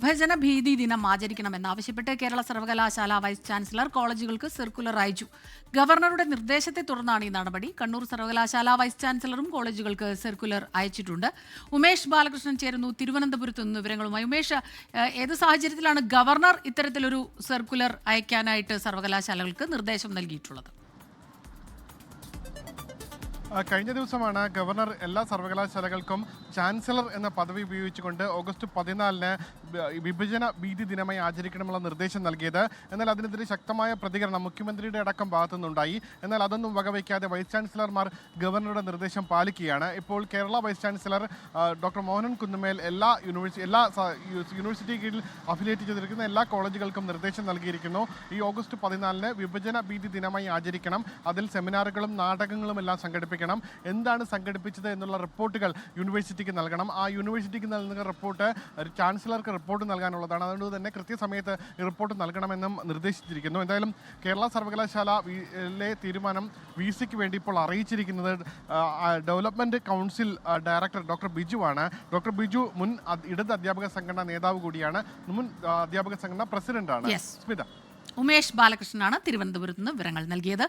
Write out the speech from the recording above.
വിഭജന ഭീതി ദിനം ആചരിക്കണമെന്നാവശ്യപ്പെട്ട് കേരള സർവകലാശാല വൈസ് ചാൻസലർ കോളേജുകൾക്ക് സർക്കുലർ അയച്ചു. ഗവർണറുടെ നിർദ്ദേശത്തെ തുടർന്നാണ് ഈ നടപടി. കണ്ണൂർ സർവകലാശാല വൈസ് ചാൻസലറും കോളേജുകൾക്ക് സർക്കുലർ അയച്ചിട്ടുണ്ട്. ഉമേഷ് ബാലകൃഷ്ണൻ ചേരുന്നു തിരുവനന്തപുരത്ത് നിന്ന് വിവരങ്ങളുമായി. ഉമേഷ് ഏത് സാഹചര്യത്തിലാണ് ഗവർണർ ഇത്തരത്തിലൊരു സർക്കുലർ അയക്കാനായിട്ട് സർവകലാശാലകൾക്ക് നിർദ്ദേശം നൽകിയിട്ടുള്ളത്? കഴിഞ്ഞ ദിവസമാണ് ഗവർണർ എല്ലാ സർവകലാശാലകൾക്കും ചാൻസലർ എന്ന പദവി ഉപയോഗിച്ചുകൊണ്ട് ഓഗസ്റ്റ് പതിനാലിന് വിഭജന ഭീതി ദിനമായി ആചരിക്കണമെന്നുള്ള നിർദ്ദേശം നൽകിയത്. എന്നാൽ അതിനെതിരെ ശക്തമായ പ്രതികരണം മുഖ്യമന്ത്രിയുടെ അടക്കം ഭാഗത്തുനിന്നുണ്ടായി. എന്നാൽ അതൊന്നും വകവയ്ക്കാതെ വൈസ് ചാൻസലർമാർ ഗവർണറുടെ നിർദ്ദേശം പാലിക്കുകയാണ്. ഇപ്പോൾ Kerala vice chancellor doctor Mohanan Kunnumel എല്ലാ യൂണിവേഴ്സിറ്റി എല്ലാ യൂണിവേഴ്സിറ്റി കീഴിൽ അഫിലിയേറ്റ് ചെയ്തിരിക്കുന്ന എല്ലാ കോളേജുകൾക്കും നിർദ്ദേശം നൽകിയിരിക്കുന്നു. ഈ ഓഗസ്റ്റ് പതിനാലിന് വിഭജന ഭീതി ദിനമായി ആചരിക്കണം. അതിൽ സെമിനാറുകളും നാടകങ്ങളും എല്ലാം സംഘടിപ്പിക്കണം എന്താണ് സംഘടിപ്പിച്ചത് എന്നുള്ള റിപ്പോർട്ടുകൾ യൂണിവേഴ്സിറ്റിക്ക് നൽകണം. ആ യൂണിവേഴ്സിറ്റിക്ക് നൽകുന്ന റിപ്പോർട്ട് ചാൻസലർക്ക് റിപ്പോർട്ട് നൽകാനുള്ളതാണ്. അതുകൊണ്ട് തന്നെ കൃത്യസമയത്ത് റിപ്പോർട്ട് നൽകണമെന്നും നിർദ്ദേശിച്ചിരിക്കുന്നു. എന്തായാലും കേരള സർവകലാശാല വി- തീരുമാനം വി സിക്ക് വേണ്ടി ഇപ്പോൾ അറിയിച്ചിരിക്കുന്നത് development council director doctor Biju ആണ്. ഡോക്ടർ ബിജു മുൻ ഇടത് അധ്യാപക സംഘടനാ നേതാവ് കൂടിയാണ്. മുൻ അധ്യാപക സംഘടന പ്രസിഡന്റാണ്. സ്മിത. ഉമേഷ് ബാലകൃഷ്ണനാണ് തിരുവനന്തപുരത്ത് നിന്ന് വിവരങ്ങൾ നൽകിയത്.